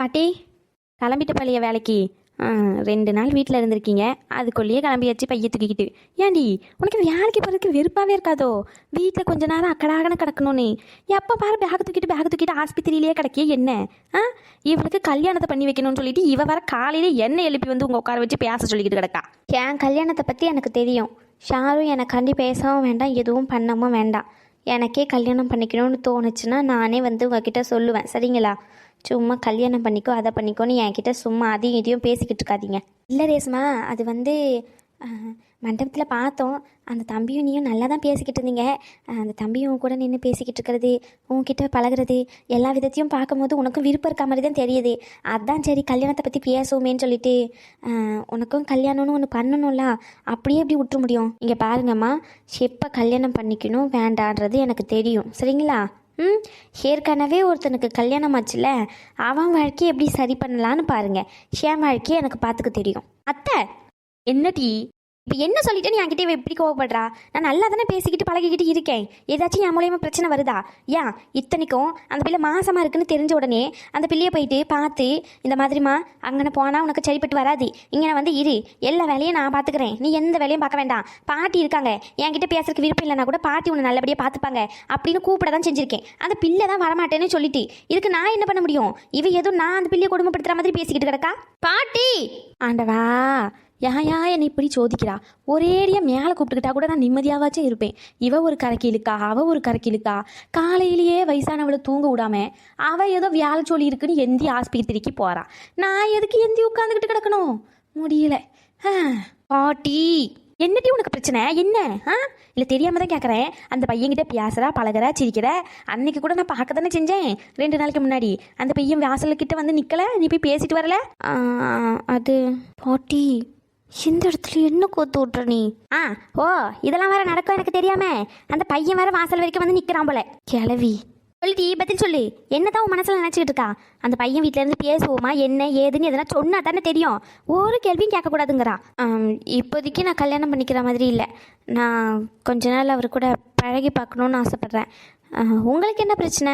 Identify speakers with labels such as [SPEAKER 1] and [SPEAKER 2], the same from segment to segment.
[SPEAKER 1] பாட்டி கிளம்பிட்டு பழைய வேலைக்கு ரெண்டு நாள் வீட்டில் இருந்திருக்கீங்க அதுக்குள்ளேயே கிளம்பியாச்சு பைய தூக்கிக்கிட்டு ஏண்டி உனக்கு வேலைக்கு போகிறதுக்கு வெறுப்பாகவே இருக்காதோ வீட்டில் கொஞ்ச நேரம் அக்கடாகன கிடக்கணும்னு எப்போ பாரு பேக் தூக்கிட்டு பேக் தூக்கிட்டு ஆஸ்பத்திரியிலேயே கிடக்கிய என்ன ஆ இவளுக்கு கல்யாணத்தை பண்ணி வைக்கணும்னு சொல்லிட்டு இவ வர காலையில் என்ன எழுப்பி வந்து உங்கள் உட்கார வச்சு பேச சொல்லிக்கிட்டு கிடக்கா
[SPEAKER 2] என் கல்யாணத்தை பற்றி எனக்கு தெரியும் ஷாரும் எனக்காண்டி பேசவும் வேண்டாம் எதுவும் பண்ணவும் வேண்டாம் எனக்கே கல்யாணம் பண்ணிக்கணும்னு தோணுச்சுன்னா நானே வந்து உங்ககிட்ட சொல்லுவேன் சரிங்களா சும்மா கல்யாணம் பண்ணிக்கோ அதை பண்ணிக்கோன்னு என்கிட்ட சும்மா அதையும் இதையும் பேசிக்கிட்டு இருக்காதீங்க
[SPEAKER 1] இல்லை ரேஸ்மா அது வந்து மண்டபத்தில் பார்த்தோம் அந்த தம்பியும் நீயும் நல்லா தான் பேசிக்கிட்டு இருந்தீங்க அந்த தம்பியும் கூட நின்று பேசிக்கிட்டு இருக்கிறது உன்கிட்ட பழகிறது எல்லா விதத்தையும் பார்க்கும்போது உனக்கும் விருப்பம் இருக்க மாதிரி தான் தெரியுது அதான் சரி கல்யாணத்தை பற்றி பேசுவோமேன்னு சொல்லிட்டு உனக்கும் கல்யாணம்னு ஒன்று பண்ணணும்ல அப்படியே எப்படி விட்டுற முடியும் இங்கே பாருங்கம்மா எப்போ கல்யாணம் பண்ணிக்கணும் வேண்டான்றது எனக்கு தெரியும் சரிங்களா ம் ஏற்கனவே ஒருத்தனுக்கு கல்யாணம் ஆச்சுல அவன் வாழ்க்கையை எப்படி சரி பண்ணலான்னு பாருங்கள் ஷியாம் வாழ்க்கையை எனக்கு பார்த்துக்க தெரியும் அத்தை என்னடி இப்போ என்ன சொல்லிட்டு நீ என்கிட்ட எப்படி கோவப்படுறா நான் நல்லா தானே பேசிக்கிட்டு பழகிக்கிட்டு இருக்கேன் ஏதாச்சும் என் மூலயமா பிரச்சனை வருதா ஏன் இத்தனைக்கும் அந்த பிள்ளை மாசமாக இருக்குன்னு தெரிஞ்ச உடனே அந்த பிள்ளையை போயிட்டு பார்த்து இந்த மாதிரிமா அங்கே போனால் உனக்கு சரிப்பட்டு வராது இங்கே வந்து இரு எல்லா வேலையும் நான் பார்த்துக்கிறேன் நீ எந்த வேலையும் பார்க்க வேண்டாம் பாட்டி இருக்காங்க என்கிட்ட பேசுறதுக்கு விருப்பம் இல்லைனா கூட பாட்டி உன்னை நல்லபடியாக பார்த்துப்பாங்க அப்படின்னு கூப்பிட தான் செஞ்சுருக்கேன் அந்த பிள்ளை தான் வரமாட்டேன்னு சொல்லிட்டு இதுக்கு நான் என்ன பண்ண முடியும் இவ எதுவும் நான் அந்த பிள்ளையை குடும்பப்படுத்துகிற மாதிரி பேசிக்கிட்டு கிடக்கா பாட்டி ஆண்டவா யாயா என்னை இப்படி சோதிக்கிறா ஒரேடியாக மேலே கூப்பிட்டுக்கிட்டா கூட நான் நிம்மதியாவாச்சும் இருப்பேன் இவ ஒரு கரைக்கு இழுக்கா அவள் ஒரு கரைக்கு இழுக்கா காலையிலேயே வயசானவளை தூங்க விடாம அவள் ஏதோ வியாழ சொல்லி இருக்குன்னு எந்தி ஆஸ்பத்திரிக்கு போகிறா நான் எதுக்கு எந்தி உட்காந்துக்கிட்டு கிடக்கணும் முடியல பாட்டி என்னட்டி உனக்கு பிரச்சனை என்ன ஆ இல்லை தெரியாமல் தான் கேட்குறேன் அந்த பையன்கிட்ட பேசுகிறா பழகிறா சிரிக்கிற அன்னைக்கு கூட நான் பார்க்க தானே செஞ்சேன் ரெண்டு நாளைக்கு முன்னாடி அந்த பையன் வாசல்கிட்ட வந்து நிற்கலை நீ போய் பேசிட்டு வரல
[SPEAKER 2] அது பாட்டி இந்த இடத்துல என்ன கோத்து விட்ற நீ
[SPEAKER 1] ஆ ஓ இதெல்லாம் வேற நடக்கும் எனக்கு தெரியாம அந்த பையன் வேற வாசல் வரைக்கும் வந்து நிக்கிறான் போல கிளவி சொல்லிட்டி பத்தி சொல்லு என்னதான் உன் மனசில் நினச்சிக்கிட்டு இருக்கா அந்த பையன் வீட்டிலேருந்து பேசுவோமா என்ன ஏதுன்னு எதுனா சொன்னா தானே தெரியும் ஒரு கேள்வியும் கூடாதுங்கிறா
[SPEAKER 2] இப்போதைக்கு நான் கல்யாணம் பண்ணிக்கிற மாதிரி இல்லை நான் கொஞ்ச நாள் அவர் கூட பழகி பார்க்கணுன்னு ஆசைப்பட்றேன் உங்களுக்கு என்ன பிரச்சனை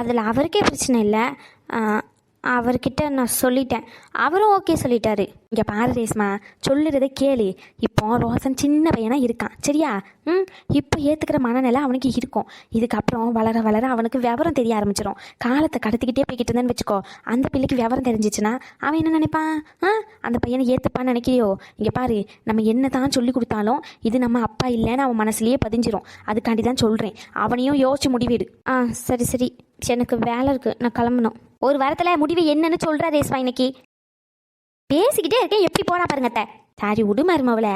[SPEAKER 2] அதில் அவருக்கே பிரச்சனை இல்லை அவர்கிட்ட நான் சொல்லிட்டேன் அவரும் ஓகே சொல்லிட்டாரு
[SPEAKER 1] இங்கே பாரு ரேஸ்மா சொல்லுறத கேளு இப்போ ரோசன் சின்ன பையனாக இருக்கான் சரியா ம் இப்போ ஏற்றுக்கிற மனநிலை அவனுக்கு இருக்கும் இதுக்கப்புறம் வளர வளர அவனுக்கு விவரம் தெரிய ஆரம்பிச்சிடும் காலத்தை கடத்திக்கிட்டே போய்கிட்டு இருந்தேன்னு வச்சுக்கோ அந்த பிள்ளைக்கு விவரம் தெரிஞ்சிச்சுன்னா அவன் என்ன நினைப்பான் ஆ அந்த பையனை ஏற்றுப்பான்னு நினைக்கிறியோ இங்கே பாரு நம்ம என்ன தான் சொல்லி கொடுத்தாலும் இது நம்ம அப்பா இல்லைன்னு அவன் மனசுலேயே பதிஞ்சிரும் அதுக்காண்டி தான் சொல்கிறேன் அவனையும் யோசிச்சு முடிவிடு
[SPEAKER 2] ஆ சரி சரி எனக்கு வேலை இருக்குது நான் கிளம்பணும்
[SPEAKER 1] ஒரு வாரத்தில் முடிவு என்னன்னு சொல்கிறா ரேஸ்வா இன்னைக்கு பேசிக்கிட்டே இருக்கேன் எப்படி போனா பாருங்க சாரி விடு மருமவளை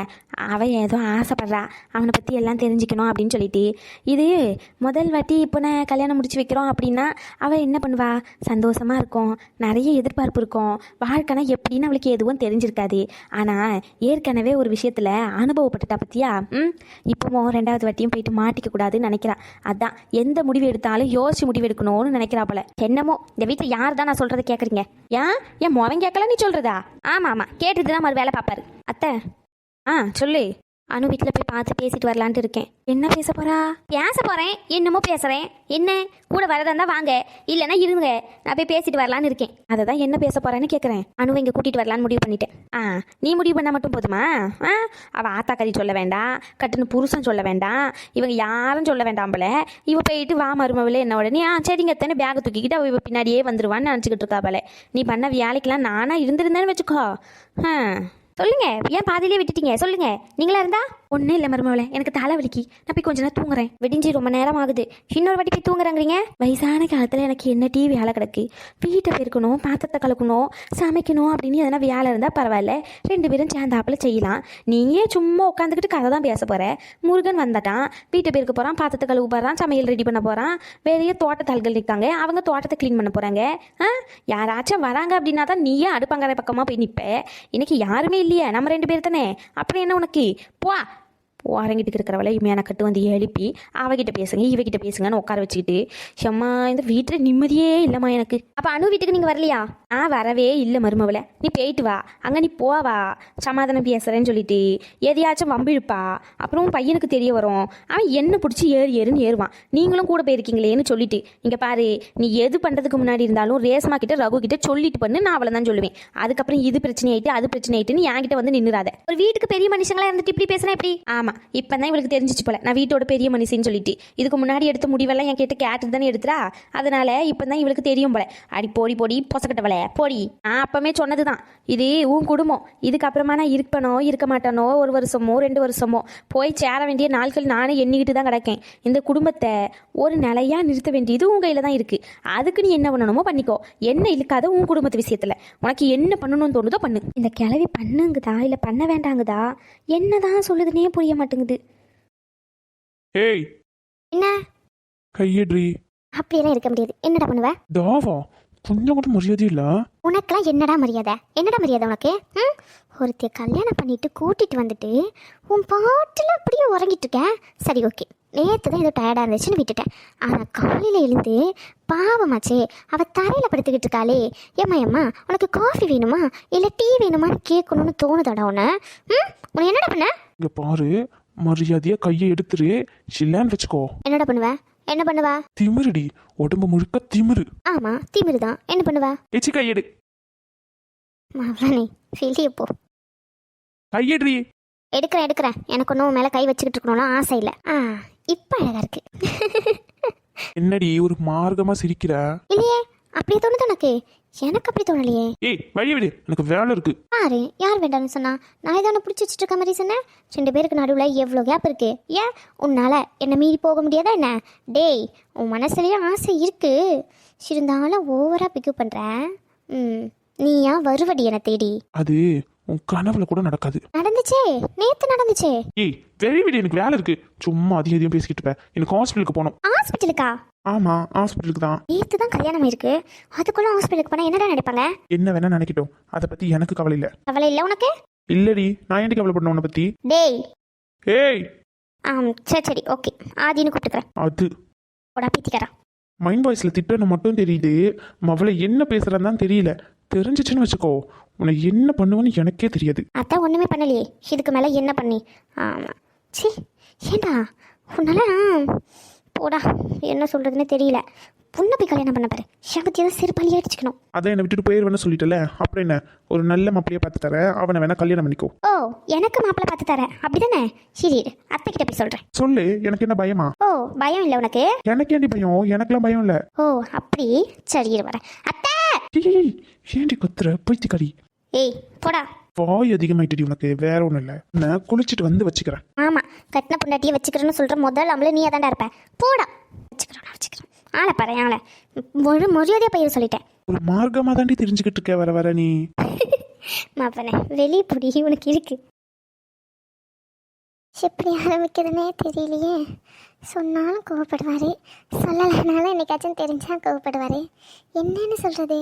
[SPEAKER 1] அவன் ஏதோ ஆசைப்படுறா அவனை பற்றி எல்லாம் தெரிஞ்சுக்கணும் அப்படின்னு சொல்லிட்டு இது முதல் வாட்டி இப்போ நான் கல்யாணம் முடிச்சு வைக்கிறோம் அப்படின்னா அவள் என்ன பண்ணுவா சந்தோஷமாக இருக்கும் நிறைய எதிர்பார்ப்பு இருக்கும் வாழ்க்கைனா எப்படின்னு அவளுக்கு எதுவும் தெரிஞ்சிருக்காது ஆனால் ஏற்கனவே ஒரு விஷயத்தில் அனுபவப்பட்டுட்டா பற்றியா ம் இப்போவும் ரெண்டாவது வாட்டியும் போயிட்டு மாட்டிக்கக்கூடாதுன்னு நினைக்கிறான் நினைக்கிறா அதான் எந்த முடிவு எடுத்தாலும் யோசிச்சு முடிவு எடுக்கணும்னு நினைக்கிறா போல என்னமோ இந்த வீட்டில் யார் தான் நான் சொல்கிறத கேட்குறீங்க ஏன் என் முகம் கேட்கல நீ சொல்கிறதா ஆமாம் ஆமாம் கேட்டுட்டு தான் மறு வேலை பார்ப்பாரு அத்தை ஆ சொல்லு அனு வீட்டில் போய் பார்த்து பேசிட்டு வரலான்ட்டு இருக்கேன் என்ன பேச போறா பேச போகிறேன் என்னமோ பேசுகிறேன் என்ன கூட வரதா இருந்தால் வாங்க இல்லைன்னா இருங்க நான் போய் பேசிட்டு வரலான்னு இருக்கேன் அதை தான் என்ன பேச போகிறேன்னு கேட்குறேன் அனுவை இங்கே கூட்டிகிட்டு வரலான்னு முடிவு பண்ணிட்டேன் ஆ நீ முடிவு பண்ணால் மட்டும் போதுமா ஆ அவள் ஆத்தா கறி சொல்ல வேண்டாம் கட்டுன்னு புருஷன் சொல்ல வேண்டாம் இவங்க யாரும் சொல்ல வேண்டாம் போல இவ போயிட்டு வா மருமவில் என்ன உடனே ஆ சரிங்க தானே பேகை தூக்கிக்கிட்டு அவள் இவ பின்னாடியே வந்துடுவான்னு நினச்சிக்கிட்டு இருக்கா போல நீ பண்ண வேலைக்கெல்லாம் நானாக இருந்திருந்தேன்னு வச்சுக்கோ ஆ சொல்லுங்க ஏன் பாதியிலே விட்டுட்டீங்க சொல்லுங்க நீங்களா இருந்தா ஒன்றும் இல்லை மருமவளை எனக்கு தலை வலிக்கு நான் போய் கொஞ்ச நேரம் தூங்குறேன் விடிஞ்சு ரொம்ப நேரம் ஆகுது இன்னொரு வாட்டி போய் தூங்குறாங்கிறீங்க வயசான காலத்தில் எனக்கு என்ன டிவி வேலை கிடக்கு வீட்டை பெருக்கணும் பாத்திரத்தை கலக்கணும் சமைக்கணும் அப்படின்னு எதனா வேலை இருந்தால் பரவாயில்ல ரெண்டு பேரும் சேர்ந்தாப்பில் செய்யலாம் நீயே சும்மா உட்காந்துக்கிட்டு கதை தான் பேச போகிற முருகன் வந்துட்டான் வீட்டை பெருக்க போகிறான் பாத்திரத்தை கழுவு போகிறான் சமையல் ரெடி பண்ண போகிறான் வேறையே தோட்டத்தாள்கள் இருக்காங்க அவங்க தோட்டத்தை க்ளீன் பண்ண போகிறாங்க ஆ யாராச்சும் வராங்க அப்படின்னா தான் நீயே அடுப்பங்கரை பக்கமாக போய் நிற்பேன் இன்னைக்கு யாருமே இல்லையே நம்ம ரெண்டு பேர் தானே அப்புறம் என்ன உனக்கு போ அரங்கிட்டு இருக்கிறவள இமையான கட்டு வந்து எழுப்பி அவகிட்ட பேசுங்க இவகிட்ட பேசுங்கன்னு உட்கார வச்சுக்கிட்டு ஷம்மா இந்த வீட்டில் நிம்மதியே இல்லைம்மா எனக்கு அப்போ அணு வீட்டுக்கு நீங்கள் வரலையா ஆ வரவே இல்லை மருமவள நீ போயிட்டு வா அங்கே நீ போவா சமாதானம் பேசுகிறேன்னு சொல்லிட்டு எதையாச்சும் வம்பிழுப்பா அப்புறம் பையனுக்கு தெரிய வரும் அவன் என்ன பிடிச்சி ஏறு ஏறுன்னு ஏறுவான் நீங்களும் கூட போயிருக்கீங்களேன்னு சொல்லிட்டு இங்கே பாரு நீ எது பண்ணுறதுக்கு முன்னாடி இருந்தாலும் ரேஸ்மா கிட்ட ரகு கிட்ட சொல்லிட்டு பண்ணு நான் அவளை தான் சொல்லுவேன் அதுக்கப்புறம் இது பிரச்சனை ஆயிட்டு அது பிரச்சனை ஆயிட்டுன்னு என்கிட்ட வந்து நின்னுறாத ஒரு வீட்டுக்கு பெரிய மனுஷங்களா இருந்துட்டு இப்படி பேசுனா எப்படி ஆமா ஆமாம் இப்போ தான் இவளுக்கு தெரிஞ்சிச்சு போல நான் வீட்டோட பெரிய மனுஷின்னு சொல்லிட்டு இதுக்கு முன்னாடி எடுத்த முடிவெல்லாம் என் கிட்ட கேட்டு தானே எடுத்துறா அதனால இப்போ தான் இவளுக்கு தெரியும் போல அடி போடி போடி பொசக்கட்டவளே போடி நான் அப்பவுமே சொன்னது தான் இது உன் குடும்பம் இதுக்கப்புறமா நான் இருப்பனோ இருக்க மாட்டானோ ஒரு வருஷமோ ரெண்டு வருஷமோ போய் சேர வேண்டிய நாட்கள் நானே எண்ணிக்கிட்டு தான் கிடக்கேன் இந்த குடும்பத்தை ஒரு நிலையாக நிறுத்த வேண்டியது உன் கையில் தான் இருக்கு அதுக்கு நீ என்ன பண்ணணுமோ பண்ணிக்கோ என்ன இழுக்காத உன் குடும்பத்து விஷயத்தில் உனக்கு என்ன பண்ணணும்னு தோணுதோ பண்ணு இந்த கிளவி பண்ணுங்குதா இல்லை பண்ண வேண்டாங்குதா என்னதான் தான் சொல்லுதுன்னே புரிய மாட்டேங்குது ஏய் என்ன கையட்ரி அப்படியெல்லாம் இருக்க முடியாது என்னடா பண்ணுவ
[SPEAKER 3] தாவா கொஞ்சம் கூட மரியாதை இல்லை
[SPEAKER 1] உனக்கெல்லாம் என்னடா மரியாதை என்னடா மரியாதை உனக்கு ம் கல்யாணம் பண்ணிட்டு கூட்டிட்டு வந்துட்டு உன் பாட்டுல அப்படியே உறங்கிட்டு இருக்கேன் சரி ஓகே நேற்று தான் ஏதோ டயர்டாக இருந்துச்சுன்னு விட்டுட்டேன் ஆனால் காலையில் எழுந்து பாவமாச்சே அவள் தரையில் படுத்துக்கிட்டு இருக்காளே ஏம்மா ஏம்மா உனக்கு காஃபி வேணுமா இல்லை டீ வேணுமான்னு கேட்கணும்னு தோணுதடா உன்னை ம் உன்னை என்னடா பண்ண
[SPEAKER 3] இங்கே பாரு மரியாதையாக கையை எடுத்துரு சில்லான்னு வச்சுக்கோ
[SPEAKER 1] என்னடா பண்ணுவேன் என்ன பண்ணுவா
[SPEAKER 3] திமிருடி உடம்பு முழுக்க திமிரு
[SPEAKER 1] ஆமா திமிரு தான் என்ன பண்ணுவா எச்சி கையெடு மவனே வெளியே போ கையெடுடி எடுக்கிறேன் எடுக்கிறேன் எனக்கு ஒன்றும் மேலே கை வச்சுக்கிட்டு இருக்கணும்னு ஆசை இல்லை ஆ இப்போ அழகா இருக்கு
[SPEAKER 3] என்னடி ஒரு மார்க்கமா சிரிக்கிற
[SPEAKER 1] இல்லையே அப்படியே தோணுது எனக்கு எனக்கு அப்படி தோணலையே
[SPEAKER 3] ஏய் வழி விடு எனக்கு வேலை இருக்கு
[SPEAKER 1] பாரு யார் வேண்டாம்னு சொன்னா நான் இதை ஏதாவது பிடிச்சி வச்சுட்டு இருக்க மாதிரி சொன்னேன் ரெண்டு பேருக்கு நடுவில் எவ்வளோ கேப் இருக்கு ஏன் உன்னால் என்னை மீறி போக முடியாதா என்ன டேய் உன் மனசுலயே ஆசை இருக்கு இருந்தாலும் ஓவராக பிக்கப் பண்ற ம் நீ ஏன் வருவடி என்னை தேடி
[SPEAKER 3] அது உன் கனவுல கூட நடக்காது
[SPEAKER 1] நடந்துச்சே நேத்து நடந்துச்சே
[SPEAKER 3] ஏய் வெளியே விடு எனக்கு வேலை இருக்கு சும்மா அதிகம் அதிகம் பேசிக்கிட்டு இருப்பேன் எனக்கு ஹாஸ்பிட்டலுக்கு போகணும் ஹாஸ்பிட்டலுக்கா ஆமா ஹாஸ்பிட்டலுக்கு தான்
[SPEAKER 1] நேத்து தான் கல்யாணம் இருக்கு அதுக்குள்ள ஹாஸ்பிட்டலுக்கு போனா என்னடா நினைப்பாங்க
[SPEAKER 3] என்ன வேணா நினைக்கட்டும் அதை பத்தி எனக்கு கவலை இல்ல
[SPEAKER 1] கவலை இல்ல உனக்கு
[SPEAKER 3] இல்லடி நான் ஏன்டி கவலை பண்ண உன்னை பத்தி டேய் ஏய்
[SPEAKER 1] ஆம் சரி சரி ஓகே ஆதின்னு கூப்பிட்டுக்கிறேன் அது போடா பீத்திக்கறா
[SPEAKER 3] மைண்ட் வாய்ஸில் திட்டணும் மட்டும் தெரியுது அவளை என்ன பேசுறேன்னு தான் தெரியல தெரிஞ்சிச்சுன்னு வச்சுக்கோ உன்னை என்ன பண்ணுவேன்னு எனக்கே தெரியாது
[SPEAKER 1] அதான் ஒன்றுமே பண்ணலையே இதுக்கு மேலே என்ன பண்ணி ஆமாம் சரி ஏண்டா உன்னால போடா என்ன சொல்கிறதுனே தெரியல பொண்ணை போய் கல்யாணம் பண்ண பாரு சங்கத்தி தான் சிறுபாலி அடிச்சுக்கணும்
[SPEAKER 3] அதான் என்னை விட்டுட்டு போயிடுவேன்னு சொல்லிட்டல அப்புறம் என்ன ஒரு நல்ல மாப்பிளையை பார்த்து தர அவனை வேணா கல்யாணம் பண்ணிக்கோ
[SPEAKER 1] ஓ எனக்கு மாப்பிள்ளை பார்த்து தர அப்படிதானே சரி அத்தை கிட்ட போய் சொல்றேன்
[SPEAKER 3] சொல்லு எனக்கு என்ன பயமா
[SPEAKER 1] ஓ பயம் இல்லை உனக்கு
[SPEAKER 3] எனக்கு ஏண்டி பயம் எனக்குலாம் பயம் இல்லை
[SPEAKER 1] ஓ அப்படி சரி வரேன் அத்தை
[SPEAKER 3] ஏண்டி கொத்துற போய்த்து கடி ஏய் போடா வாய் அதிகமாயிட்டடி உனக்கு வேற ஒன்றும் இல்லை நான் குளிச்சுட்டு வந்து வச்சுக்கிறேன்
[SPEAKER 1] ஆமா கட்டின பொண்டாட்டியை வச்சுக்கிறேன்னு சொல்ற முதல் அவள நீ அதான்டா இருப்ப போடா வச்சுக்கிறேன் வச்சுக்கிறேன் ஆளை பாரு ஆளை ஒரு மொழியாதையா பையன் சொல்லிட்டேன்
[SPEAKER 3] ஒரு மார்க்கமாக தாண்டி தெரிஞ்சுக்கிட்டு இருக்க வர வர நீ
[SPEAKER 1] மாப்பனே வெளியே பிடி உனக்கு இருக்கு எப்படி ஆரம்பிக்கிறதுனே தெரியலையே சொன்னாலும் கோவப்படுவார் சொல்லலைனாலும் என்னைக்காச்சும் தெரிஞ்சா கோவப்படுவார் என்னன்னு சொல்கிறது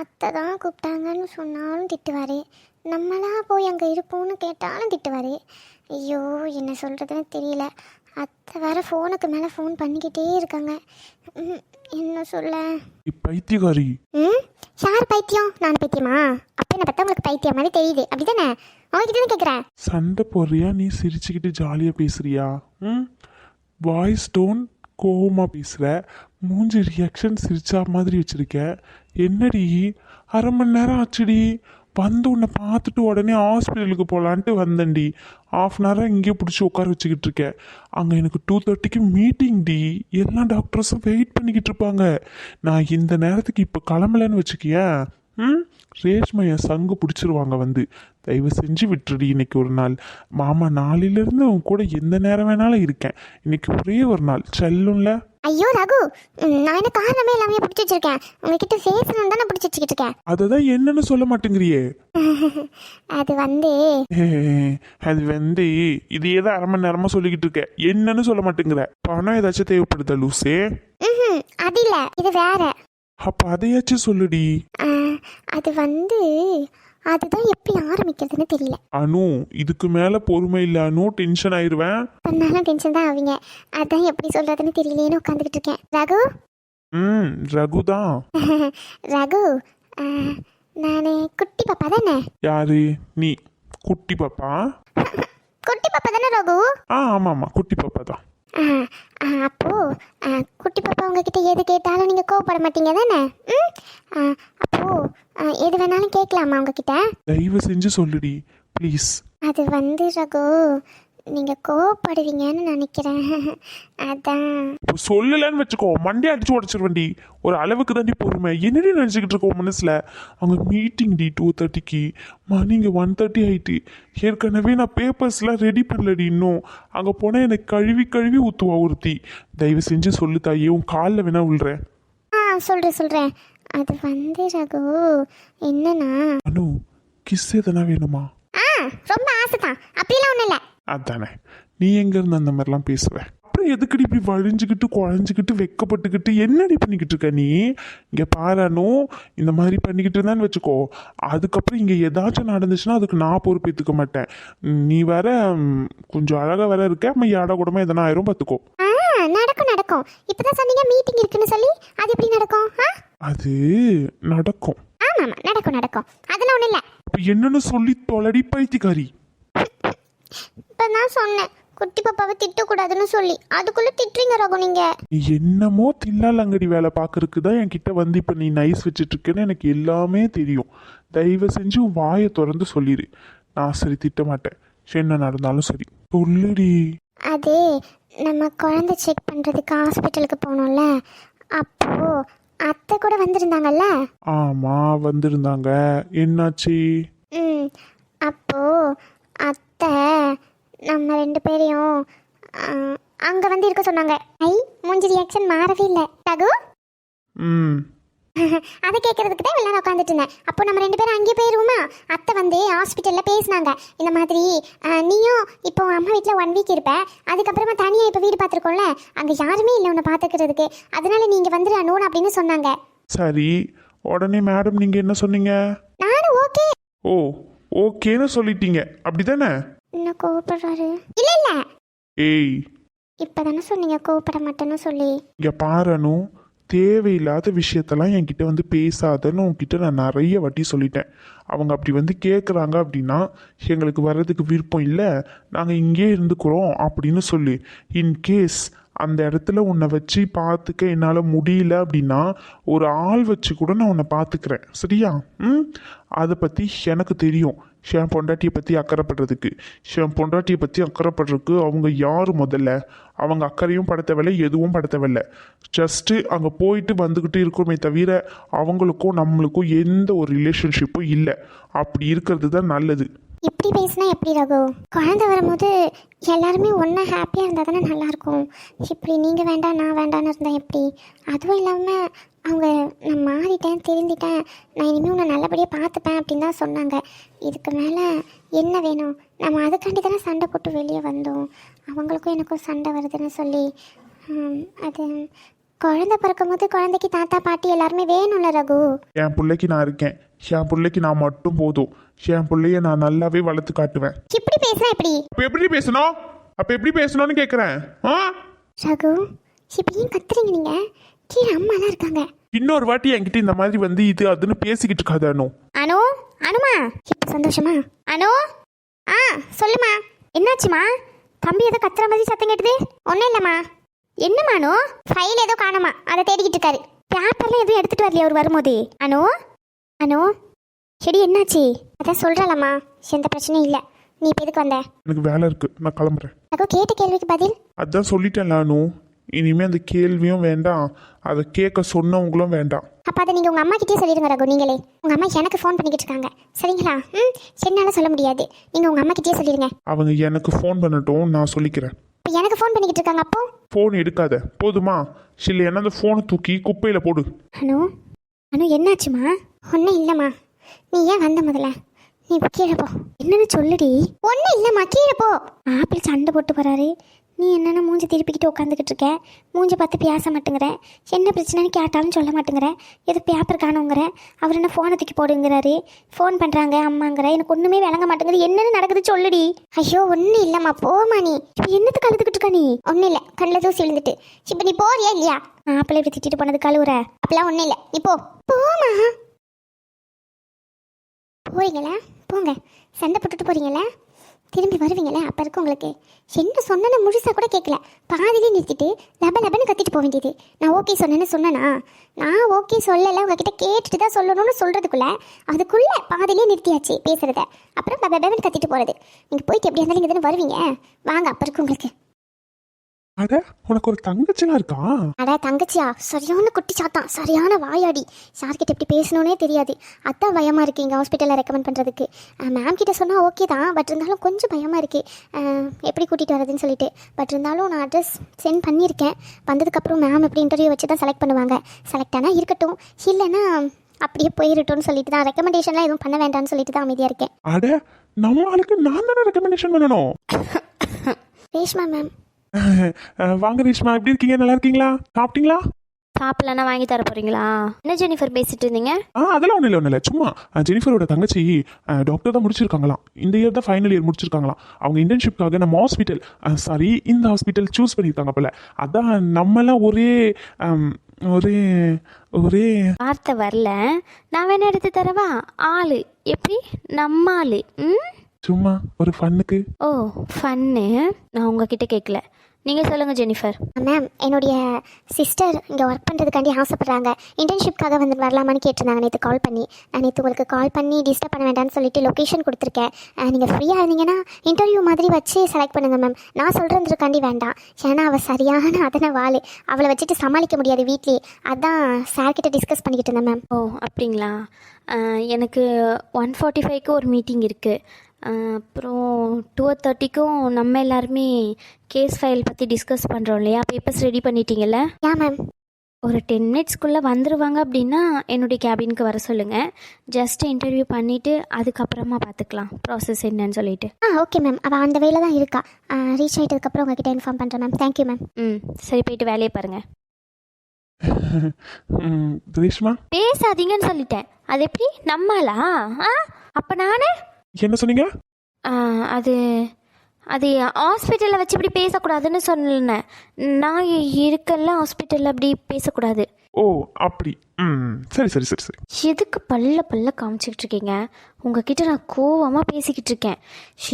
[SPEAKER 1] அத்தை தான் கூப்பிட்டாங்கன்னு சொன்னாலும் திட்டுவார் நம்மளாக போய் அங்கே இருப்போம்னு கேட்டாலும் திட்டுவார் ஐயோ என்ன சொல்கிறதுன்னு தெரியல அத்தை வேறு ஃபோனுக்கு மேலே ஃபோன் பண்ணிக்கிட்டே இருக்காங்க ம், என்ன சொல்ல பைத்தியகாரி ம் யார் பைத்தியம் நான் பைத்தியமா அப்போ என்ன பார்த்தா உங்களுக்கு பைத்தியம் மாதிரி தெரியுது அப்படிதானே உங்ககிட்ட கேட்குறேன்
[SPEAKER 3] சண்டை போடுறியா நீ சிரிச்சுக்கிட்டு ஜாலியாக பேசுறியா ம் வாய்ஸ் டோன் கோவமாக பேசுகிற மூஞ்சி ரியாக்ஷன் சிரிச்சா மாதிரி வச்சுருக்கேன் என்னடி அரை மணி நேரம் ஆச்சுடி வந்து உன்னை பார்த்துட்டு உடனே ஹாஸ்பிட்டலுக்கு போகலான்ட்டு வந்தேன்டி ஆஃப் அன் ஹவராக இங்கேயே பிடிச்சி உட்கார வச்சுக்கிட்டு இருக்கேன் அங்கே எனக்கு டூ தேர்ட்டிக்கு மீட்டிங் டி எல்லா டாக்டர்ஸும் வெயிட் பண்ணிக்கிட்டு இருப்பாங்க நான் இந்த நேரத்துக்கு இப்போ கிளம்பலன்னு வச்சுக்கியேன் ம் ரேஷ்மையை சங்கு பிடிச்சிருவாங்க வந்து தயவு செஞ்சு விட்டுடி இன்னைக்கு ஒரு நாள் மாமா நாளிலேருந்து உன் கூட எந்த நேரம் வேணாலும் இருக்கேன் இன்னைக்கு ஒரே ஒரு நாள் செல்லும்ல
[SPEAKER 1] ஐயோ ரகு நான் என்ன காரணமே இல்லாம பிடிச்சி வச்சிருக்கேன் உங்ககிட்ட பேசணும் தான் நான் பிடிச்சி வச்சுக்கிட்டு
[SPEAKER 3] இருக்கேன் என்னன்னு சொல்ல மாட்டேங்கிறியே அது வந்து அது வந்து இதையே தான் அரை மணி நேரமா சொல்லிக்கிட்டு இருக்க என்னன்னு சொல்ல மாட்டேங்கிற பணம் ஏதாச்சும் தேவைப்படுதா லூசே
[SPEAKER 1] அது இல்ல இது வேற
[SPEAKER 3] அப்ப அதையாச்சும் சொல்லுடி
[SPEAKER 1] அது வந்து அதுதான் எப்படி ஆரம்பிக்கிறதுன்னு தெரியல
[SPEAKER 3] அனு இதுக்கு மேல பொறுமை இல்ல அனு டென்ஷன் ஆயிருவேன்
[SPEAKER 1] பண்ணாலும் டென்ஷன் தான் ஆவீங்க அதான் எப்படி சொல்றதுன்னு தெரியலேன்னு உட்காந்துக்கிட்டு இருக்கேன் ரகு
[SPEAKER 3] ம் ரகு தான்
[SPEAKER 1] ரகு நான் குட்டி பாப்பா தானே
[SPEAKER 3] யாரு நீ குட்டி பாப்பா
[SPEAKER 1] குட்டி பாப்பா தானே ரகு
[SPEAKER 3] ஆ ஆமாம் ஆமாம் குட்டி பாப்பா தான்
[SPEAKER 1] அப்போது குட்டி பாப்பா உங்ககிட்ட எது கேட்டாலும் நீங்கள் கோவப்பட மாட்டீங்க தானே ம் அப்போது எது வேணாலும் கேட்கலாமா உங்ககிட்ட
[SPEAKER 3] தயவு செஞ்சு சொல்லுடி ப்ளீஸ்
[SPEAKER 1] அது வந்து ரகு நீங்கள் கோவப்படுவீங்கன்னு நினைக்கிறேன் அதான்
[SPEAKER 3] இப்போ சொல்லலன்னு வச்சுக்கோ மண்டே அடிச்சு உடச்சிருவண்டி ஒரு அளவுக்கு தாண்டி பொறுமை என்னடி நினச்சிக்கிட்டு இருக்கோம் மனசில் அவங்க மீட்டிங் டி டூ தேர்ட்டிக்கு மணிங்க ஒன் தேர்ட்டி ஆயிட்டு ஏற்கனவே நான் பேப்பர்ஸ்லாம் ரெடி பண்ணலடி இன்னும் அங்கே போனால் எனக்கு கழுவி கழுவி ஊற்றுவா ஒருத்தி தயவு செஞ்சு சொல்லு தாயே உன் காலில் வேணா விழுறேன்
[SPEAKER 1] ஆ சொல்கிறேன் சொல்கிறேன் அது வந்து ரகு என்னன்னா
[SPEAKER 3] அனு கிஸ் எதனா வேணுமா
[SPEAKER 1] ஆ ரொம்ப ஆசை தான் அப்படிலாம் ஒன்றும் இல்லை
[SPEAKER 3] அதானே நீ எங்கேருந்து அந்த மாதிரிலாம் பேசுவ அப்புறம் எதுக்கடி இப்படி வழிஞ்சுக்கிட்டு குழஞ்சிக்கிட்டு வெக்கப்பட்டுக்கிட்டு என்னடி பண்ணிக்கிட்டு இருக்க நீ இங்கே பாரானோ இந்த மாதிரி பண்ணிக்கிட்டு இருந்தான்னு வச்சுக்கோ அதுக்கப்புறம் இங்கே ஏதாச்சும் நடந்துச்சுன்னா அதுக்கு நான் பொறுப்பேற்றுக்க மாட்டேன் நீ வேற கொஞ்சம் அழகாக வேற இருக்க அம்மா யாடா கூடமா எதனா ஆயிரும் பார்த்துக்கோ
[SPEAKER 1] நடக்கும் நடக்கும் இப்பதான் சொன்னீங்க மீட்டிங் இருக்குன்னு சொல்லி அது எப்படி நடக்கும்
[SPEAKER 3] அது நடக்கும்
[SPEAKER 1] ஆமாம் நடக்கும் நடக்கும் அதெல்லாம் ஒன்றும் இல்லை
[SPEAKER 3] என்னன்னு சொல்லி தொலடி பைத்தியக்காரி
[SPEAKER 1] இப்போ தான் சொன்னேன் குட்டி பாப்பாவை திட்டக்கூடாதுன்னு சொல்லி அதுக்குள்ளே திட்டுறீங்க ரகு நீங்கள்
[SPEAKER 3] நீ என்னமோ தில்லாலங்கடி வேலை பார்க்கறதுக்கு தான் என்கிட்ட வந்து இப்போ நீ நைஸ் வச்சுட்டு எனக்கு எல்லாமே தெரியும் தயவு செஞ்சு வாயை திறந்து சொல்லிடு நான் சரி திட்ட மாட்டேன் சரி, என்ன நடந்தாலும் சரி சொல்லுடி
[SPEAKER 1] அதே நம்ம குழந்தை செக் பண்ணுறதுக்கு ஹாஸ்பிட்டலுக்கு போனோம்ல அப்போ அத்தை கூட வந்திருந்தாங்கல்ல
[SPEAKER 3] ஆமாம் வந்திருந்தாங்க என்னாச்சு
[SPEAKER 1] ம் அப்போ அத்தை நம்ம ரெண்டு பேரையும் அங்கே வந்து இருக்க சொன்னாங்க ஐ மூஞ்சி ரியாக்ஷன் மாறவே இல்லை தகு ம் அதை கேட்கறதுக்கு தான் எல்லாரும் உட்காந்துட்டு இருந்தேன் அப்போ நம்ம ரெண்டு பேரும் அங்கேயே போயிடுவோமா அத்தை வந்து ஹாஸ்பிட்டலில் பேசினாங்க இந்த மாதிரி நீயும் இப்போ அம்மா வீட்டில் ஒன் வீக் இருப்பேன் அதுக்கப்புறமா தனியாக இப்போ வீடு பார்த்துருக்கோம்ல அங்கே யாருமே இல்லை உன்னை பார்த்துக்கிறதுக்கு அதனால நீங்கள் வந்துடணும் அப்படின்னு சொன்னாங்க
[SPEAKER 3] சரி உடனே மேடம் நீங்கள் என்ன சொன்னீங்க
[SPEAKER 1] நானும் ஓகே
[SPEAKER 3] ஓ ஓகேன்னு சொல்லிட்டீங்க அப்படிதானே
[SPEAKER 1] இன்னும் கோவப்படுறாரு இல்ல இல்ல ஏய் இப்பதானே சொன்னீங்க கோவப்பட மாட்டேன்னு சொல்லி
[SPEAKER 3] இங்க பாருனும் தேவையில்லாத விஷயத்தெல்லாம் என்கிட்ட வந்து பேசாதன்னு உங்ககிட்ட நான் நிறைய வாட்டி சொல்லிட்டேன் அவங்க அப்படி வந்து கேட்குறாங்க அப்படின்னா எங்களுக்கு வர்றதுக்கு விருப்பம் இல்லை நாங்கள் இங்கே இருந்துக்கிறோம் அப்படின்னு சொல்லி இன்கேஸ் அந்த இடத்துல உன்னை வச்சு பார்த்துக்க என்னால் முடியல அப்படின்னா ஒரு ஆள் வச்சு கூட நான் உன்னை பார்த்துக்கிறேன் சரியா ம் அதை பற்றி எனக்கு தெரியும் ஷேன் பொண்டாட்டியை பற்றி அக்கறைப்படுறதுக்கு ஷேன் பொண்டாட்டியை பற்றி அக்கறைப்படுறதுக்கு அவங்க யார் முதல்ல அவங்க அக்கறையும் படுத்தவில்லை எதுவும் படுத்தவில்லை ஜஸ்ட்டு அங்கே போயிட்டு வந்துக்கிட்டு இருக்கோமே தவிர அவங்களுக்கும் நம்மளுக்கும் எந்த ஒரு ரிலேஷன்ஷிப்பும் இல்லை அப்படி இருக்கிறது தான் நல்லது
[SPEAKER 1] இப்படி பேசினா எப்படி ரகு குழந்தை வரும்போது எல்லாருமே ஒன்றா ஹாப்பியாக இருந்தால் தானே நல்லாயிருக்கும் இப்படி நீங்கள் வேண்டாம் நான் வேண்டான்னு இருந்தேன் எப்படி அதுவும் இல்லாமல் அவங்க நான் மாறிட்டேன் திருந்திட்டேன் நான் இனிமேல் உன்னை நல்லபடியாக பார்த்துப்பேன் அப்படின்னு தான் சொன்னாங்க இதுக்கு மேலே என்ன வேணும் நம்ம அதுக்காண்டி தானே சண்டை போட்டு வெளியே வந்தோம் அவங்களுக்கும் எனக்கும் சண்டை வருதுன்னு சொல்லி அது குழந்தை பிறக்கும் போது குழந்தைக்கு தாத்தா பாட்டி எல்லாருமே வேணும்ல ரகு
[SPEAKER 3] என் பிள்ளைக்கு நான் இருக்கேன் என் பிள்ளைக்கு நான் மட்டும் போதும் என் பிள்ளைய நான் நல்லாவே வளர்த்து காட்டுவேன்
[SPEAKER 1] இப்படி பேசுற எப்படி
[SPEAKER 3] அப்ப எப்படி பேசணும் அப்ப எப்படி பேசணும்னு கேக்குறேன் ஆ
[SPEAKER 1] ரகு இப்படி ஏன் கத்துறீங்க நீங்க அம்மா தான் இருக்காங்க
[SPEAKER 3] இன்னொரு வாட்டி என்கிட்ட இந்த மாதிரி வந்து இது அதுன்னு பேசிக்கிட்டு இருக்காத அனு
[SPEAKER 1] அனு அனுமா இப்ப சந்தோஷமா அனு ஆ சொல்லுமா என்னாச்சுமா தம்பி ஏதோ கத்துற மாதிரி சத்தம் கேட்டது ஒன்றும் இல்லைம்மா என்னம்மா அனு ஃபைல் ஏதோ காணுமா அதை தேடிக்கிட்டு இருக்காரு பேப்பர்லாம் எதுவும் எடுத்துட்டு வரலையா அவர் வரும்போது அனு அனு செடி என்னாச்சு அதான் சொல்கிறாளம்மா எந்த பிரச்சனையும் இல்லை நீ இப்போ எதுக்கு வந்த
[SPEAKER 3] எனக்கு வேலை இருக்கு நான் கிளம்புறேன்
[SPEAKER 1] அக்கா கேட்ட கேள்விக்கு பதில்
[SPEAKER 3] அதான் சொல்லிட்டேன் நானு இனிமே அந்த கேள்வியும் வேண்டாம் அதை கேட்க சொன்னவங்களும் வேண்டாம்
[SPEAKER 1] அப்ப அதை நீங்கள் உங்கள் அம்மா கிட்டே சொல்லிடுங்க ரகு நீங்களே உங்க அம்மா எனக்கு ஃபோன் பண்ணிக்கிட்டு இருக்காங்க சரிங்களா ம் என்னால் சொல்ல முடியாது நீங்க உங்கள் அம்மா கிட்டே சொல்லிடுங்க
[SPEAKER 3] அவங்க எனக்கு ஃபோன் பண்ணட்டும் நான் சொல்லிக்கிறேன்
[SPEAKER 1] இப்போ எனக்கு ஃபோன் பண்ணிக்கிட்டு இருக்காங்க அப்போ
[SPEAKER 3] ஃபோன் எடுக்காத போதுமா சில என்ன அந்த ஃபோனை தூக்கி குப்பையில் போடு
[SPEAKER 1] அனு அனு என்னாச்சுமா ஒன்றும் இல்லைம்மா நீ ஏன் வந்த முதல்ல நீ கீழே போ என்னன்னு சொல்லுடி ஒன்றும் இல்லைம்மா கீழே போ ஆப்பிள் சண்டை போட்டு போகிறாரு நீ என்னென்ன மூஞ்சி திருப்பிக்கிட்டு உட்காந்துக்கிட்டு இருக்க மூஞ்சி பார்த்து பேச மாட்டேங்கிற என்ன பிரச்சனைன்னு கேட்டாலும் சொல்ல மாட்டேங்கிற எது பேப்பர் காணுங்கிற அவர் என்ன ஃபோனை தூக்கி போடுங்கிறாரு ஃபோன் பண்ணுறாங்க அம்மாங்கிற எனக்கு ஒன்றுமே விளங்க மாட்டேங்குது என்னென்னு நடக்குது சொல்லுடி ஐயோ ஒன்றும் இல்லைம்மா போமா நீ இப்போ என்னத்துக்கு கழுதுக்கிட்டு இருக்கா நீ ஒன்றும் இல்லை கண்ணில் தூசி எழுந்துட்டு இப்போ நீ போறியா இல்லையா ஆப்பிளை இப்படி திட்டிட்டு போனது கழுவுற அப்பெல்லாம் ஒன்றும் இல்லை நீ போ போமா போவீங்களா போங்க சண்டை போட்டுட்டு போகிறீங்களா திரும்பி வருவீங்களே அப்போ இருக்கு உங்களுக்கு என்ன சொன்னேன்னு முழுசாக கூட கேட்கல பாதிலே நிறுத்திட்டு லப லபன்னு கத்திட்டு போக வேண்டியது நான் ஓகே சொன்னேன்னு சொன்னேன்னா நான் ஓகே சொல்லலை உங்ககிட்ட கேட்டுட்டு தான் சொல்லணும்னு சொல்கிறதுக்குள்ள அதுக்குள்ளே பாதிலே நிறுத்தியாச்சு பேசுகிறத அப்புறம் லப லபன்னு கத்திட்டு போகிறது நீங்கள் போயிட்டு எப்படி இருந்தாலும் இங்கே தானே வருவீங்க வாங்க அப்போ இருக்கு உங்களுக்கு
[SPEAKER 3] அட உனக்கு ஒரு தங்கச்சிலாம் இருக்கா
[SPEAKER 1] அட தங்கச்சியா சரியான குட்டி சாத்தான் சரியான வாயாடி சார்கிட்ட எப்படி பேசணும்னே தெரியாது அதான் பயமா இருக்கு இங்கே ஹாஸ்பிட்டலில் ரெக்கமெண்ட் பண்ணுறதுக்கு மேம் கிட்ட சொன்னால் ஓகே தான் பட் இருந்தாலும் கொஞ்சம் பயமா இருக்கு எப்படி கூட்டிகிட்டு வரதுன்னு சொல்லிட்டு பட் இருந்தாலும் நான் அட்ரஸ் சென்ட் பண்ணியிருக்கேன் வந்ததுக்கப்புறம் மேம் எப்படி இன்டர்வியூ வச்சு தான் செலக்ட் பண்ணுவாங்க செலக்ட் ஆனால் இருக்கட்டும் இல்லைன்னா அப்படியே போயிடட்டும்னு சொல்லிட்டு தான் ரெக்கமெண்டேஷன்லாம் எதுவும் பண்ண வேண்டாம்னு சொல்லிட்டு தான் அமைதியாக இருக்கேன்
[SPEAKER 3] அட நம்மளுக்கு ஆளுக்கு நான் தானே ரெக்கமெண்டேஷன் பண்ணணும் ரேஷ்மா மேம் வாங்க ரீஷ்மா எப்படி இருக்கீங்க நல்லா இருக்கீங்களா சாப்பிட்டீங்களா
[SPEAKER 1] சாப்பிடலன்னா வாங்கி தர போறீங்களா என்ன ஜெனிஃபர் பேசிட்டு இருந்தீங்க
[SPEAKER 3] ஆ அதெல்லாம் ஒன்றும் இல்லை ஒன்றும் இல்லை சும்மா ஜெனிஃபரோட தங்கச்சி டாக்டர் தான் முடிச்சிருக்காங்களாம் இந்த இயர் தான் ஃபைனல் இயர் முடிச்சிருக்காங்களாம் அவங்க இன்டர்ன்ஷிப்காக நம்ம ஹாஸ்பிட்டல் சாரி இந்த ஹாஸ்பிட்டல் சூஸ் பண்ணியிருக்காங்க போல அதான் நம்மலாம் ஒரே அம், ஒரே ஒரே
[SPEAKER 1] வார்த்தை வரல நான் வேணா எடுத்து தரவா ஆளு எப்படி நம்ம ஆளு
[SPEAKER 3] ம் சும்மா ஒரு ஃபன்னுக்கு
[SPEAKER 1] ஓ ஃபன்னு நான் உங்ககிட்ட கேட்கல நீங்கள் சொல்லுங்கள் ஜெனிஃபர் மேம் என்னுடைய சிஸ்டர் இங்கே ஒர்க் பண்ணுறதுக்காண்டி ஆசைப்பட்றாங்க இன்டர்ன்ஷிப்காக வந்து வரலாமான்னு கேட்டிருந்தாங்க நேற்று கால் பண்ணி நான் நேற்று உங்களுக்கு கால் பண்ணி டிஸ்டர்ப் பண்ண வேண்டாம்னு சொல்லிட்டு லொக்கேஷன் கொடுத்துருக்கேன் நீங்கள் ஃப்ரீயாக இருந்தீங்கன்னா இன்டர்வியூ மாதிரி வச்சு செலக்ட் பண்ணுங்கள் மேம் நான் சொல்கிறதுக்காண்டி வேண்டாம் ஏன்னா அவள் சரியான அதனை வாழ் அவளை வச்சுட்டு சமாளிக்க முடியாது வீட்லேயே அதான் சார்கிட்ட டிஸ்கஸ் பண்ணிக்கிட்டு இருந்தேன் மேம் ஓ அப்படிங்களா எனக்கு ஒன் ஃபார்ட்டி ஃபைவ்க்கு ஒரு மீட்டிங் இருக்குது அப்புறம் டூ தேர்ட்டிக்கும் நம்ம எல்லாருமே கேஸ் ஃபைல் பற்றி டிஸ்கஸ் பண்ணுறோம் இல்லையா பேப்பர்ஸ் ரெடி பண்ணிட்டீங்கல்ல யா மேம் ஒரு டென் மினிட்ஸ்க்குள்ளே வந்துடுவாங்க அப்படின்னா என்னுடைய கேபினுக்கு வர சொல்லுங்கள் ஜஸ்ட் இன்டர்வியூ பண்ணிவிட்டு அதுக்கப்புறமா பார்த்துக்கலாம் ப்ராசஸ் என்னன்னு சொல்லிட்டு ஆ ஓகே மேம் அவள் அந்த வேலை தான் இருக்கா ரீச் ஆகிட்டதுக்கப்புறம் உங்ககிட்ட இன்ஃபார்ம் பண்ணுறேன் மேம் தேங்க்யூ மேம் ம் சரி போயிட்டு வேலையை பாருங்கள் பேசாதீங்கன்னு சொல்லிட்டேன் அது எப்படி நம்மளா ஆ அப்போ நானே என்ன சொன்னீங்க அது அது ஹாஸ்பிட்டலில் வச்சு இப்படி பேசக்கூடாதுன்னு சொன்னேன் நான் இருக்கல ஹாஸ்பிட்டலில் அப்படி பேசக்கூடாது
[SPEAKER 3] ஓ அப்படி ம் சரி சரி சரி சரி
[SPEAKER 1] எதுக்கு பல்ல பல்ல காமிச்சிக்கிட்டு இருக்கீங்க உங்ககிட்ட நான் கோவமா பேசிக்கிட்டு இருக்கேன்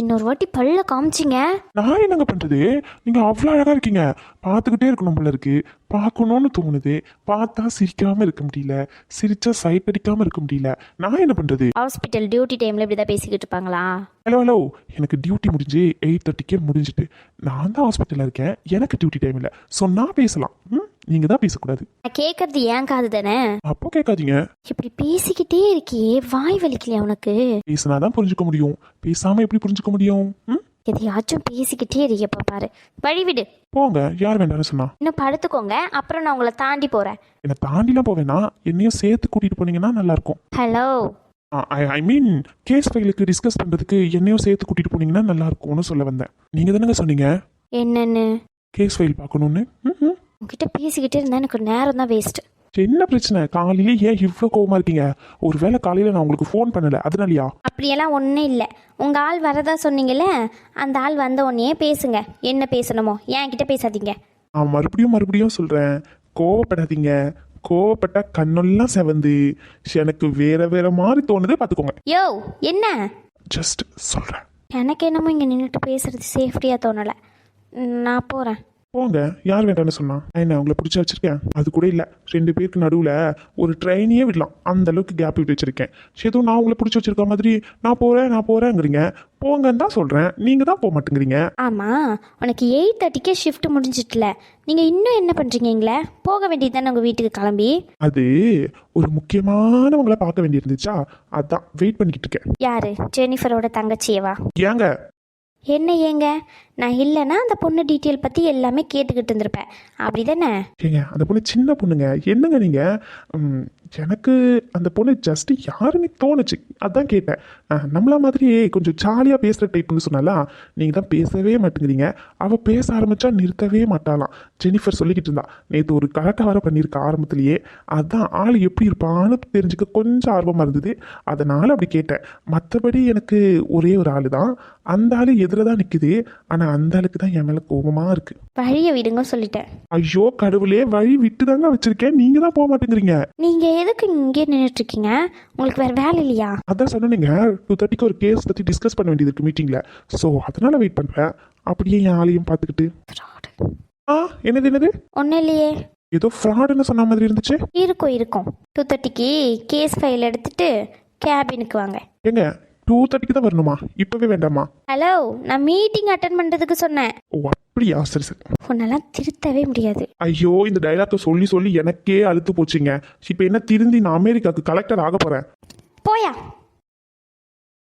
[SPEAKER 1] இன்னொரு வாட்டி பல்ல காமிச்சிங்க
[SPEAKER 3] நான் என்னங்க பண்றது நீங்க அவ்வளோ அழகா இருக்கீங்க பார்த்துக்கிட்டே இருக்கணும் போல இருக்கு பார்க்கணும்னு தோணுது பார்த்தா சிரிக்காம இருக்க முடியல சிரிச்சா சைட் அடிக்காம இருக்க முடியல நான் என்ன பண்றது
[SPEAKER 1] ஹாஸ்பிட்டல் டியூட்டி டைம்ல இப்படி தான் பேசிக்கிட்டு இருப்பாங்களா
[SPEAKER 3] ஹலோ ஹலோ எனக்கு டியூட்டி முடிஞ்சு எயிட் தேர்ட்டிக்கே முடிஞ்சிட்டு நான் தான் ஹாஸ்பிட்டலில் இருக்கேன் எனக்கு டியூட்டி டைம் இல்லை ஸோ நான் பேசலாம் ம் நீங்க தான் பேசக்கூடாது
[SPEAKER 1] நான் கேட்கறது ஏன் காது தானே
[SPEAKER 3] அப்போ கேட்காதீங்க
[SPEAKER 1] இப்படி பேசிக்கிட்டே இருக்கியே வாய் வலிக்கலையா உனக்கு
[SPEAKER 3] பேசினாதான் புரிஞ்சுக்க முடியும் பேசாம எப்படி புரிஞ்சுக்க முடியும்
[SPEAKER 1] ம்? எதையாச்சும் பேசிக்கிட்டே இருக்கப்பா பாரு வழிவிடு
[SPEAKER 3] போங்க யார் வேண்டாம் சொன்னா
[SPEAKER 1] இன்னும் படுத்துக்கோங்க அப்புறம் நான் உங்களை தாண்டி போறேன்
[SPEAKER 3] என்னை தாண்டிலாம் போவேனா என்னையும் சேர்த்து கூட்டிட்டு போனீங்கன்னா நல்லா இருக்கும் ஹலோ ஐ மீன் கேஸ் ஃபைலுக்கு டிஸ்கஸ் பண்றதுக்கு என்னையும் சேர்த்து கூட்டிட்டு போனீங்கன்னா நல்லா இருக்கும்னு சொல்ல வந்தேன் நீங்க தானங்க சொன்னீங்க என்னன்னு கேஸ் ஃபைல் பார்க்கணும்னு ம்,
[SPEAKER 1] ம். உங்ககிட்ட பேசிக்கிட்டே இருந்தா எனக்கு நேரம் தான் வேஸ்ட்
[SPEAKER 3] என்ன பிரச்சனை காலையில ஏன் இவ்வளோ கோவமா இருக்கீங்க ஒருவேளை காலையில நான் உங்களுக்கு ஃபோன் பண்ணல அதனாலயா
[SPEAKER 1] அப்படியெல்லாம் ஒன்றும் இல்லை உங்க ஆள் வரதா சொன்னீங்கல்ல அந்த ஆள் வந்த உடனே பேசுங்க என்ன பேசணுமோ கிட்ட பேசாதீங்க
[SPEAKER 3] நான் மறுபடியும் மறுபடியும் சொல்றேன் கோவப்படாதீங்க கோவப்பட்டா கண்ணெல்லாம் செவந்து எனக்கு வேற வேற மாதிரி தோணுது பார்த்துக்கோங்க
[SPEAKER 1] யோ என்ன
[SPEAKER 3] ஜஸ்ட் சொல்றேன்
[SPEAKER 1] எனக்கு என்னமோ இங்கே நின்றுட்டு பேசுறது சேஃப்டியாக தோணலை நான் போகிறேன்
[SPEAKER 3] போங்க யார் வேண்டாம்னு சொன்னான் என்ன அவங்கள பிடிச்ச வச்சிருக்கேன் அது கூட இல்லை ரெண்டு பேருக்கு நடுவில் ஒரு ட்ரெயினையே விடலாம் அந்த அளவுக்கு கேப் விட்டு வச்சிருக்கேன் ஏதோ நான் உங்களை பிடிச்சி வச்சிருக்க மாதிரி நான் போகிறேன் நான் போகிறேங்கிறீங்க போங்கன்னு தான் சொல்கிறேன் நீங்கள் தான் போக மாட்டேங்கிறீங்க
[SPEAKER 1] ஆமாம் உனக்கு எயிட் தேர்ட்டிக்கே ஷிஃப்ட் முடிஞ்சிட்டல நீங்கள் இன்னும் என்ன பண்ணுறீங்களே போக வேண்டியது தானே உங்கள் வீட்டுக்கு கிளம்பி
[SPEAKER 3] அது ஒரு முக்கியமானவங்கள பார்க்க வேண்டியிருந்துச்சா அதான் வெயிட் பண்ணிக்கிட்டு இருக்கேன்
[SPEAKER 1] யாரு ஜெனிஃபரோட தங்கச்சியவா ஏங்க என்ன ஏங்க நான் இல்லைன்னா அந்த பொண்ணு டீட்டெயில் பற்றி எல்லாமே கேட்டுக்கிட்டு இருந்திருப்பேன் அப்படி தானே
[SPEAKER 3] ஏங்க அந்த பொண்ணு சின்ன பொண்ணுங்க என்னங்க நீங்கள் எனக்கு அந்த பொண்ணு ஜஸ்ட்டு யாருன்னு தோணுச்சு அதான் கேட்டேன் நம்மளா மாதிரியே கொஞ்சம் ஜாலியாக பேசுகிற டைப்னு சொன்னாலா நீங்கள் தான் பேசவே மாட்டேங்கிறீங்க அவள் பேச ஆரம்பித்தா நிறுத்தவே மாட்டாளாம் ஜெனிஃபர் சொல்லிக்கிட்டு இருந்தா நேற்று ஒரு கரெக்டாக வர பண்ணியிருக்க ஆரம்பத்துலேயே அதுதான் ஆள் எப்படி இருப்பான்னு தெரிஞ்சுக்க கொஞ்சம் ஆர்வமாக இருந்தது அதனால் அப்படி கேட்டேன் மற்றபடி எனக்கு ஒரே ஒரு ஆள் தான் அந்த ஆள் எதில் தான் நிற்குது ஆனால் அந்த அளவுக்கு தான் என் மேலே கோபமாக இருக்கு
[SPEAKER 1] வழிய விடுங்க சொல்லிட்டேன்
[SPEAKER 3] ஐயோ கடவுளே வழி விட்டு தாங்க வச்சிருக்கேன் நீங்க தான் போக மாட்டேங்கிறீங்க
[SPEAKER 1] நீங்க எதுக்கு இங்கே நின்றுட்டு இருக்கீங்க உங்களுக்கு வேற வேலை இல்லையா
[SPEAKER 3] அதான் சொன்னீங்க டூ தேர்ட்டிக்கு ஒரு கேஸ் பற்றி டிஸ்கஸ் பண்ண வேண்டியது இருக்கு மீட்டிங்கில் ஸோ அதனால வெயிட் பண்றேன் அப்படியே என் ஆளையும் பாத்துக்கிட்டு ஆ என்னது என்னது ஒன்றும் இல்லையே ஏதோ ஃப்ராடுன்னு சொன்ன மாதிரி இருந்துச்சு
[SPEAKER 1] இருக்கும் இருக்கும் டூ தேர்ட்டிக்கு கேஸ் ஃபைல் எடுத்துட்டு கேபினுக்கு வாங்க
[SPEAKER 3] ஏங்க டூ தேர்ட்டிக்கு தான் வரணுமா இப்போவே வேண்டாமா
[SPEAKER 1] ஹலோ நான் மீட்டிங் அட்டன் பண்ணுறதுக்கு சொன்னேன்
[SPEAKER 3] ஓ அப்படியா சரி சரி
[SPEAKER 1] உன்னெல்லாம் திருத்தவே முடியாது
[SPEAKER 3] ஐயோ இந்த டைலாக்கை சொல்லி சொல்லி எனக்கே அழுத்து போச்சுங்க இப்போ என்ன திருந்தி நான் அமெரிக்காவுக்கு கலெக்டர் ஆக போகிறேன்
[SPEAKER 1] போயா